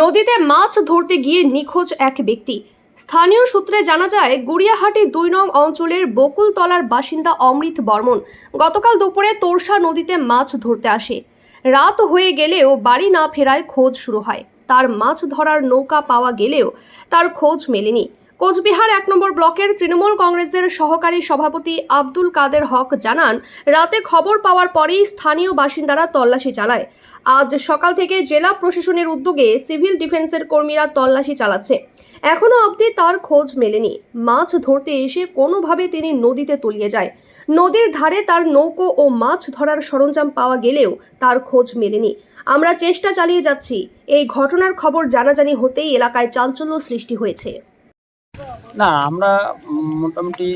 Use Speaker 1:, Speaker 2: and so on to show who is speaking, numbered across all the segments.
Speaker 1: নদীতে মাছ ধরতে গিয়ে নিখোঁজ এক ব্যক্তি। স্থানীয় সূত্রে জানা যায়, গড়িয়াহাটি দুই নং অঞ্চলের বকুলতলার বাসিন্দা অমৃত বর্মন গতকাল দুপুরে তোরসা নদীতে মাছ ধরতে আসে। রাত হয়ে গেলেও বাড়ি না ফেরায় খোঁজ শুরু হয়। তার মাছ ধরার নৌকা পাওয়া গেলেও তার খোঁজ মেলেনি। কোচবিহার এক নম্বর ব্লকের তৃণমূল কংগ্রেসের সহকারী সভাপতি আব্দুল কাদের হক জানান, রাতে খবর পাওয়ার পরেই স্থানীয় বাসিন্দারা তল্লাশি চালায়। আজ সকাল থেকে জেলা প্রশাসনের উদ্যোগে সিভিল ডিফেন্সের কর্মীরা তল্লাশি চালাচ্ছে। এখনও অবধি তার খোঁজ মেলেনি। মাছ ধরতে এসে কোনোভাবে তিনি নদীতে তলিয়ে যায়। নদীর ধারে তার নৌকো ও মাছ ধরার সরঞ্জাম পাওয়া গেলেও তার খোঁজ মেলেনি। আমরা চেষ্টা চালিয়ে যাচ্ছি। এই ঘটনার খবর জানাজানি হতেই এলাকায় চাঞ্চল্য সৃষ্টি হয়েছে।
Speaker 2: না, আমরা মোটামুটি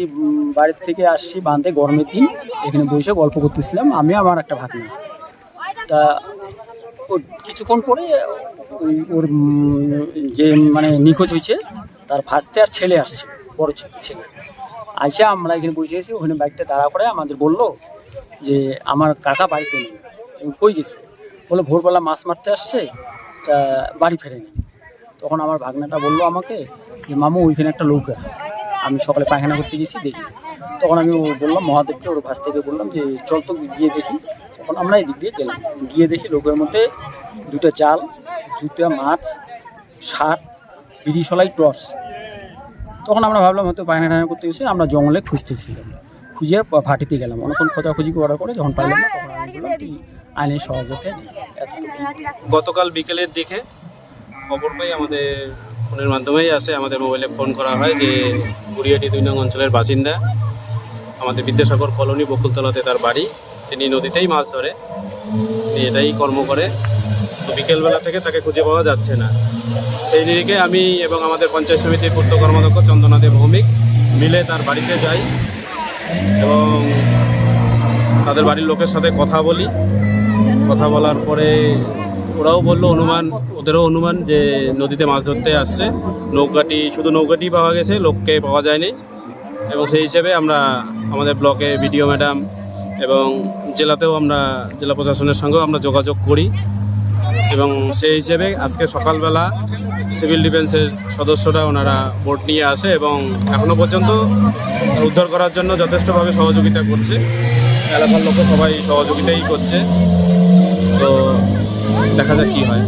Speaker 2: বাড়ির থেকে আসছি বাঁধে গরমের দিন। এখানে বসে গল্প করতেছিলাম। আমি, আমার একটা ভাগ্নি। তা, ও কিছুক্ষণ পরে ওর যে মানে নিখোঁজ হয়েছে, তার ভাসতে আর ছেলে আসছে, বড় ছেলে। আইসা আমরা এখানে বসে আছি, ওখানে বাইকটা দাঁড়া করে আমাদের বলল যে, আমার কাকা বাড়িতে নেই কই গেছে? বলে ভোরবেলা মাছ মারতে আসছে, তা বাড়ি ফেরেনি। তখন আমার ভাগনাটা বলল আমাকে যে মামু, ওইখানে একটা নৌকা। আমি সকালে পায়খানা করতে গেছি, দেখি। তখন আমি বললাম, মহাদেবকে ওর ভাস থেকে বললাম যে, চল তো গিয়ে দেখি। তখন আমরা এদিক দিয়ে গেলাম। গিয়ে দেখি লোকের মধ্যে দুটো জাল, জুতা, মাছ শাক বিড়ি সলাই, টর্চ। তখন আমরা ভাবলাম, হয়তো পায়খানা করতে গেছি, আমরা জঙ্গলে খুঁজতেছিলাম। খুঁজে ভাটিতে গেলাম। অনেকক্ষণ খোঁজাখুঁজি করার করে যখন পাইলাম না, তখন আমি বললাম আইনের এতটুকু
Speaker 3: গতকাল বিকেলের দিকে খবর পাই আমাদের ফোনের মাধ্যমেই আসে। আমাদের মোবাইলে ফোন করা হয় যে বুড়িয়াটি দুই নং অঞ্চলের বাসিন্দা, আমাদের বিদ্যাসাগর কলোনি বকুলতলাতে তার বাড়ি। তিনি নদীতেই মাছ ধরে। এটাই কর্ম করে। তো বিকেলবেলা থেকে তাকে খুঁজে পাওয়া যাচ্ছে না। সেই নিরিখে আমি এবং আমাদের পঞ্চায়েত সমিতির পূর্ত কর্মাধ্যক্ষ চন্দনাদে ভৌমিক মিলে তার বাড়িতে যাই এবং তাদের বাড়ির লোকের সাথে কথা বলি। কথা বলার পরে ওরাও বলল অনুমান, ওদেরও অনুমান যে নদীতে মাছ ধরতে আসছে। নৌকাটি, শুধু নৌকাটি পাওয়া গেছে, লোককে পাওয়া যায়নি। এবং সেই হিসেবে আমরা আমাদের ব্লকে বিডিও ম্যাডাম এবং জেলাতেও আমরা, জেলা প্রশাসনের সঙ্গেও আমরা যোগাযোগ করি। এবং সেই হিসেবে আজকে সকালবেলা সিভিল ডিফেন্সের সদস্যরা ওনারা বোট নিয়ে আসে এবং এখনও পর্যন্ত উদ্ধার করার জন্য যথেষ্টভাবে সহযোগিতা করছে। এলাকার লোক সবাই সহযোগিতাই করছে। তো দেখা যাক কী হয়।